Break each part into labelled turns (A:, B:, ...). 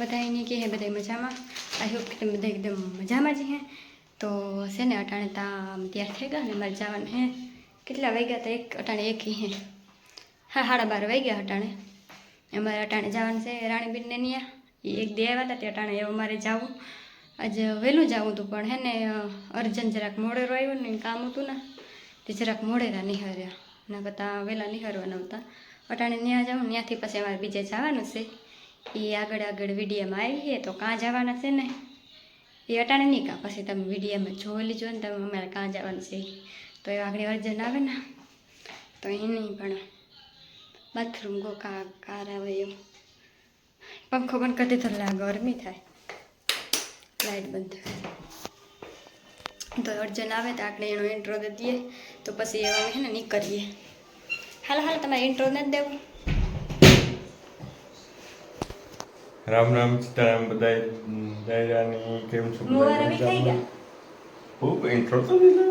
A: બધા એની કે હે બધા મજામાં? આઈ હોપ કે તમે બધા એકદમ મજામાં જ હે. તો છે ને, અટાણે ત્યાં તૈયાર થઈ ગયા ને મારે જવાનું હે. કેટલા વાગ્યા હતા? એક, અટાણે એક હે. હા, સાડા બાર વાગ્યા અટાણે. અમારે અટાણે જવાનું છે રાણીબીરને ન્યા. એ એક દે આવ્યા હતા, તે અટાણે એવું મારે જવું. આજે વહેલું જવું હતું, પણ હે ને, અર્જન જરાક મોડેરો આવ્યો ને, કામ હતું ને, તે જરાક મોડેરા નિહાર્યા એના કરતાં વહેલા નિહારવાના હતા અટાણે ત્યાં જાઉં ત્યાંથી પછી અમારે બીજે જવાનું છે. એ આગળ આગળ વિડીયોમાં આવીએ તો કાં જવાના છે ને? એ અટાણે નહીં કાં, પછી તમે વિડીયોમાં જોઈ લીજો ને તમે અમારે કાં જવાનું છે. તો એ આગળ અર્જન્ટ આવે ને? તો એ નહીં, પણ બાથરૂમ ગો કા કાર આવે એવું પંખો બંધ કરી દીધો, એટલે ગરમી થાય. લાઇટ બંધ થાય. તો અર્જન આવે તો આપણે એનો ઇન્ટ્રો દે દઈએ, તો પછી એવા હે ને નીકળીએ. હાલ હાલ, તમારે ઇન્ટ્રો નથી દેવું.
B: રામ રામ સીતારામ બધાય દાયરાની કેમ છો ખૂબ ઇન્ટ્રો તો દીધો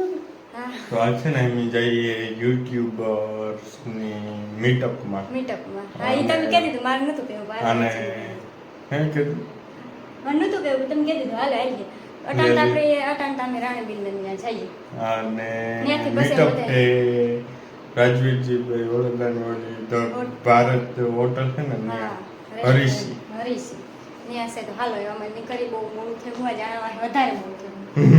A: હા.
B: તો આ છે ને અમે જઈએ યુટ્યુબર્સની મીટઅપમાં
A: મીટઅપમાં હા એ તમે કહી દીધું મારે નહોતું કહેવું
B: અને. હે કીધું
A: મને નહોતું કહેવું તમે કહી દીધું હાલો આવીએ અટાણ તો આપણે અટાણ તો અમે રાણીબેનને ત્યાં જઈએ.
B: અને મીટઅપ એ રાજવીરજીભાઈ વડોદરાની ઓલી ધ ભારત હોટલ છે ને હરીશી.
A: હરીશી. ત્યાં છે તો હાલો અમે નીકળી બહુ મોડું થયું હોય જાણવા વધારે મોડું થયું.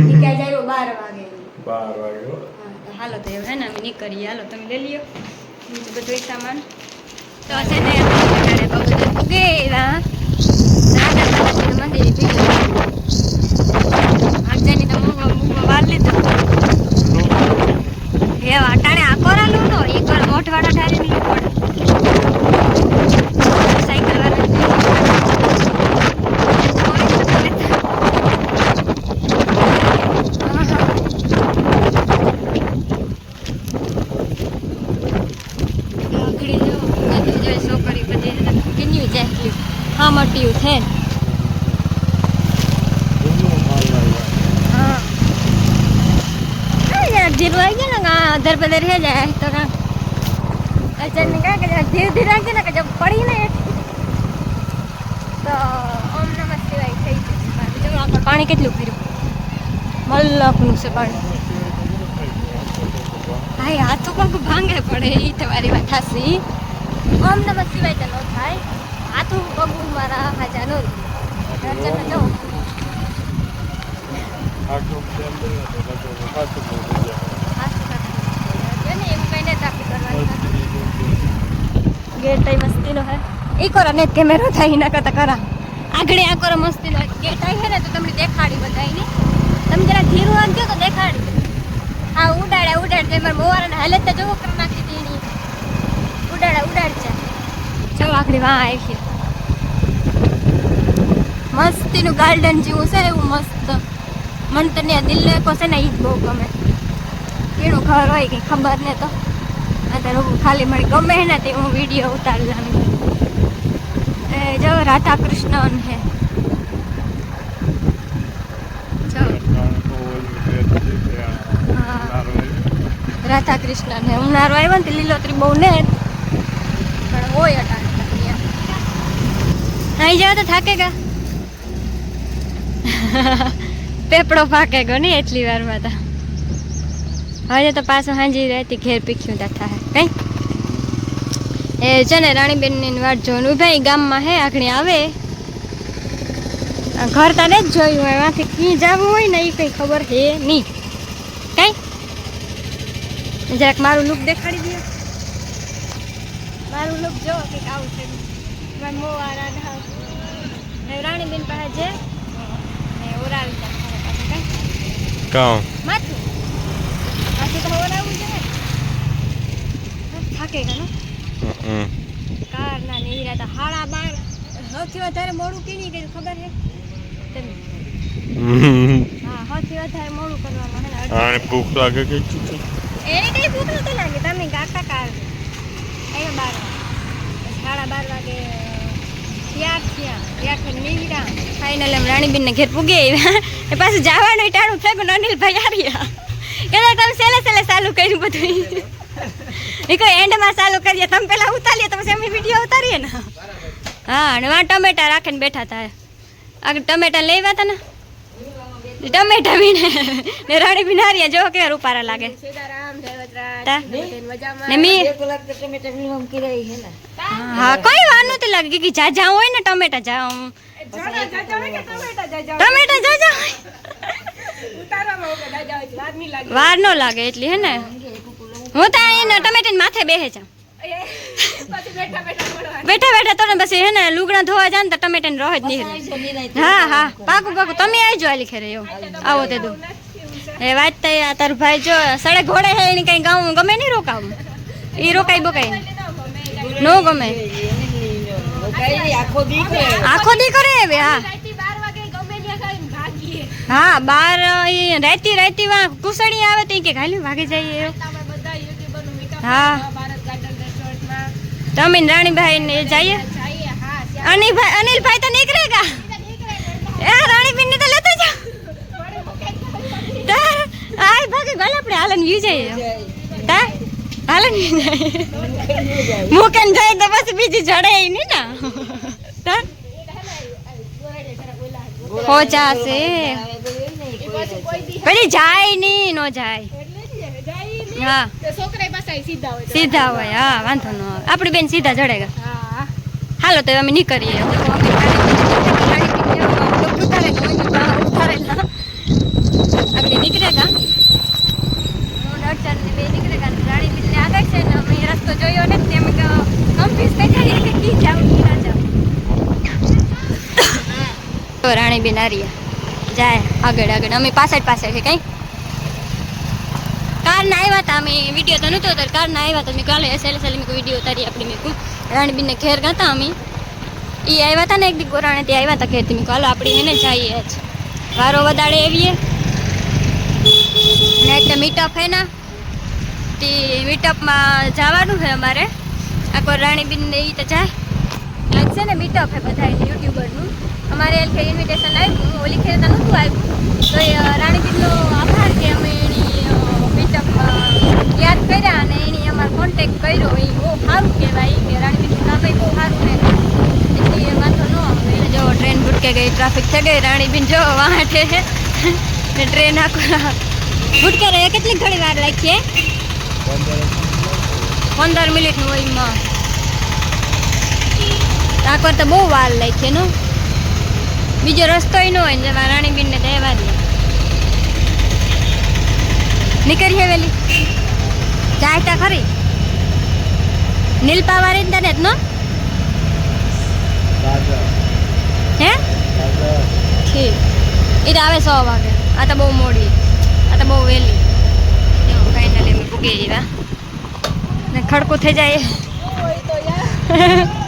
A: ઈ ક્યાં જાય? બાર વાગે.
B: બાર વાગે હા.
A: તો હાલો તો એવું હે ને અમે નીકળીએ. હાલો તમે લઈ લ્યો. બીજું બધું સામાન. તો છે ને અત્યારે બગડે ઉગે એવા રાધા મંદિર પીલું આગજાની તો મૂગો મૂગો વાર લીધો હે અટાણે આ કોરાલું નો એક વાર મોઢવાડા ઠારી નહીં પડે સાયકલ વાળા છોકરી બધી કિન્યું જેટલી હા મટ્યું છે હા ધીરું આવી ગયું ને કા અધર પધર હે જાય તો કા. અચાનક કા કે ધીરે ધીરે રાખજે ને કે જબ પડી ને. તો ઓમ નમઃ શિવાય થઈ જશે પાણી. કેટલું પીરું? મલ્લકનું છે પાણી. હા આ તો પગ ભાંગે પડે એ તમારી વાત હાસી ઓમ નમઃ શિવાય તો ન થાય. આ તો પગ મારા હાજા નો દર્શન જો
B: આખું પ્રેમ કર્યો તો પાછો પાછું બોલી ગયા.
A: હાસું કાઢી ને એવું કઈ ને ટ્રાફિક કરવાની ગેટ તઈ મસ્તીનો હે. ઈ કરો, ને કેમેરો થાય ના કરતા કરા. આગળ આ મસ્તી મસ્તીનો. ગેટ આઈ હે ને, તો તમને દેખાડી બધાયની તમે જરા ધીરું આગજો તો દેખાડી. હા, ઉડાડે, ઉડાડ, તે મારા મોવારાને હાલત તો જોવો કરી નાખી દીધી ઉડાડે ઉડાડ છે ચલો આગળ વાં આવી મસ્તીનું ગાર્ડન જેવું છે, એવું મસ્ત. મને તો ત્યાં દિલ્હી કો છે ને, ઈ જ બહુ ગમે. કેનું ઘર હોય કંઈ ખબર ને તો. અત્યારે હું ખાલી મળી ગમે ને, તે હું વીડિયો ઉતારી લાવી એ જો રાધા કૃષ્ણ હે. રાધા કૃષ્ણ ને ઉનાળો આવ્યો ને લીલોત્રી બહુ ને. પણ હોય અટાણે અહીં જાવ તો થાકે ગા પેપડો ફાકે ગયો નહીં એટલી વારમાં તા. હવે તો પાછું હાંજી રહેતી, ઘેર પીખ્યું તા થાય. કઈ? એ છે ને રાણીબેનની વાટ જોવાનું. ભાઈ ગામમાં હે આખણી આવે. ઘર તારે જ જોયું હોય એમાંથી ક્યાં જવું હોય ને એ કંઈ ખબર હે નહીં. કઈ? જરાક મારું લુક દેખાડી દો મારું લુક જો કંઈક આવું છે. રાણીબેન પાસે જે ને ઓરાવી જાય મારા પાસે કઈ
B: કાં
A: માથું. માથું તો ઓરાવવું જોઈએ થાકે ગયો
B: હમ.
A: કાર ના નીરા તો હાડા બાર સૌથી વધારે મોડું કેની ગયું ખબર છે? તમે.
B: હમ.
A: હા સૌથી વધારે મોડું કરવામાં હે ને
B: આને ભૂખ લાગે કે છે?
A: એને કઈ ભૂખ નથી લાગી. તમે ગાતા કાર આવ્યા બાર સાડા બાર વાગે ત્યાર થયા એમ રાણીબેનને ઘેર પૂગી આવ્યા. એ પાછું જવાનું ટાણું થયું ને અનિલભાઈ આવ્યા કદાચ તમે સેલે સેલે ચાલુ કર્યું બધું. એ કોઈ એન્ડમાં ચાલુ કરીએ તમે પેલા ઉતારીએ, તો સેમી વીડિયો ઉતારીએ ને. હા, અને વાં ટમેટા રાખીને બેઠા હતા આગળ ટમેટા લેવા હતા ને? ટમેટા વીણે. ને રાણી બિનારીએ જો કે રૂપારા લાગે. હા કોઈ વાર નહોતી લાગે કે જા જા હોય ને ટમેટા જા ટમેટા જા જા વાર નો લાગે એટલી હે ને? હું તો એને ટમેટા માથે બેહે જાઉં. બેઠા બેઠા તો પછી બસ હે ને લુગડા ધોવા જાય ને તો ટમેટા ને રહે જ નહીં હા હા. પાકું પાકું. તમે આવજો આલી ખેરે એવું આવો. તે દો. એ વાત તો આ તારું ભાઈ જો સડે ઘોડે હે, એની કઈ ગાઉં ગમે નહીં રોકાવું. એ રોકાઈ બોકાઈ. નહીં. નો ગમે.
C: આખો દી કરે
A: આખો દી કરે હવે, હા. હા, બાર, ઈ રાતી રાતી વા કુસડી આવે તો ઈ કે ખાલી ભાગી જઈએ એવું. હા. તમે ને રાણીભાઈ ને જઈએ. અનિલભાઈ અનિલભાઈ તો નીકળેગા એ રાણીબેન ને તો લેતો જાઓ તાર આય ભાગે ગોલ આપણે હાલન વી જઈએ તાર હાલન વી જઈએ મુકન જાય તો પછી બીજી જડે નહીં ને? તાર હો જાશે. પછી જાય નહીં નો જાય. હા. સીધા હોય હા વાંધો ન આવે. આપણી બેન સીધા જડેગા હાલો તો અમે નીકળીએ. આપણે નીકળેગા હું અડચણ ને બે નીકળેગા ને રાણી બીજને આગળ છે ને અમે રસ્તો જોયો ને તે અમે કન્ફ્યુઝ થઈ જાય કે કી જાવ કી ના જાવ તો રાણી બેન આર્યા. જાય, આગળ આગળ. અમે પાછળ પાછળ છે કાર ના આવ્યા હતા અમે વીડિયો તો નહોતો ઉતાર કાર ના આવ્યા હતા મેં કાલે એસેલ એસેલ મેં વીડિયો ઉતારી આપણી મેં કહું રાણીબીનને ઘેર ગયા અમે. એ આવ્યા હતા ને એક દી ગોરાણે તે આવ્યા હતા ઘેરથી. મેં કહું હાલો આપણે એને જઈએ જ. વારો વધારે આવીએ. ને એટલે મીટઅપ હે ને. તે મીટઅપમાં જવાનું છે અમારે. આખો રાણીબીન એ તો જાય. છે ને મીટઅપ હે બધા યુટ્યુબરનું. અમારે એલ કે ઇન્વિટેશન આવ્યું ઓલી ખેર નહોતું આવ્યું તો એ અ, આભાર કે અમે એની મીટઅપ યાદ કર્યા અને એની અમારો કોન્ટેક કર્યો. એ બહુ સારું કહેવાય કે રાણીબીનનું કામ બહુ સારું ને એટલે વાંધો ન આવે. જો ટ્રેન ભૂટકે ગઈ ટ્રાફિક થઈ ગઈ રાણીબીન જો વાંટે ને ટ્રેન આખો ભૂટકે રહે કેટલી ઘણી વાર લાગી પંદર મિનિટનું હોય એમાં. આકવાર તો બહુ વાર લાગી એનો બીજો રસ્તો ન હોય ને જેમાં રાણીબીનને તહેવાર નીકળી વેલી. જાય તા ખરી. નીલપાવાળી ને તને જ નો? હે? ઠીક. એ તો આવે સો વાગે. આ તો બહુ મોડી. આ તો બહુ વહેલી ફાઇનલી અમે પૂગી ગયા ને ખડકું થઈ જાય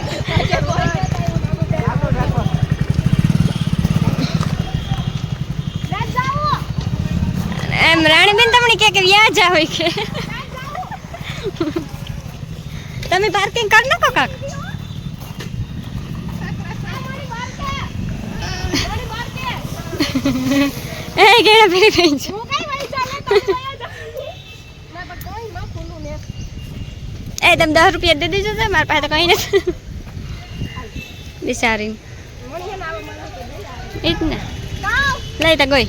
A: એમ રાણીબેન કે કે હોય કે તમે પાર્કિંગ કર નાખો કાક? એ ગેડા ફેરી થઈ છે. એ તમે દસ રૂપિયા દે દેજો તો મારા પાસે તો કંઈ નથી. બિચારી એ જ ને લઈ તો ગઈ.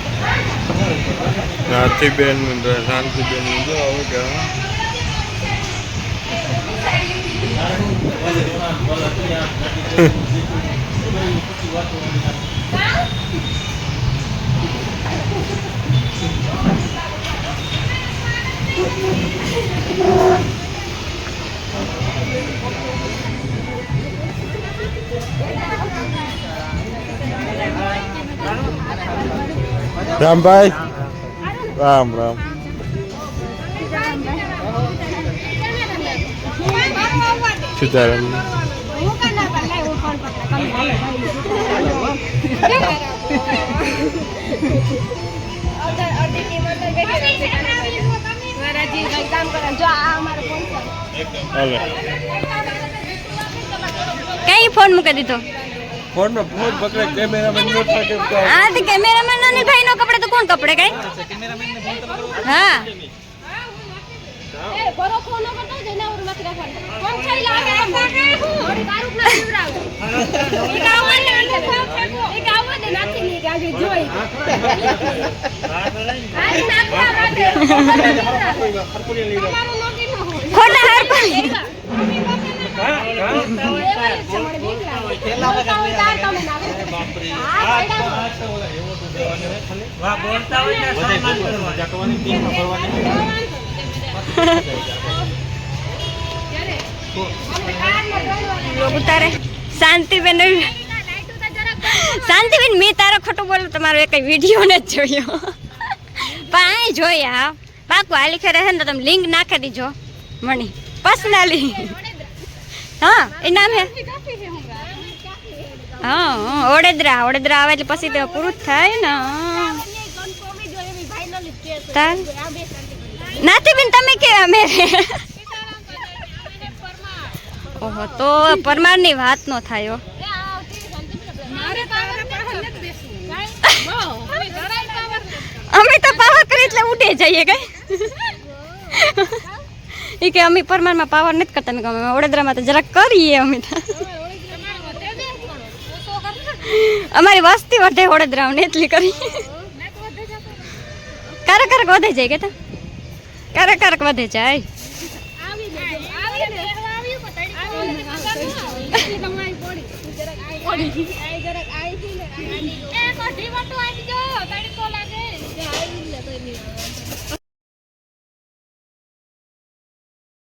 B: નાથીબેન શાંતિબેન જો હવે કે રામભાઈ? રામ રામ. સીતારામ.
A: કઈ ફોન
C: મૂકી દીધો?
B: ફોનનો ફોન પકડે કેમેરામેન નો
C: આ તો કેમેરામેન અને ભાઈ નો કપડે તો કોણ કપડે કઈ? હા ખોટા હાર લોગ ઉતારે. શાંતિબેન શાંતિબેન, મેં તારો ખોટું બોલું, તમારો એક વીડિયો ને જ જોયો. પાય જોયા. પાકું હાલી ખરે હે ને તમે લિંક નાખી દીજો. મણી. પર્સનલી હા એ નામ હે? હા ઓડેદરા ઓડેદરા આવે એટલે પછી તો પૂરું જ થાય ને નાતી બેન તમે કેવા મેરે ઓહો તો પરમારની વાત નો થાય અમે તો પાવર કરી એટલે ઉડે જઈએ કઈ? એ કે અમે પરમારમાં પાવર નથી કરતા. મેં અમે વડોદરામાં તો જરાક કરીએ અમે તો. અમારી વસ્તી વધે વડોદરા એટલી કરી. કારક કારક વધે જાય કે તો? કારક કારક વધે જાય.
A: પડી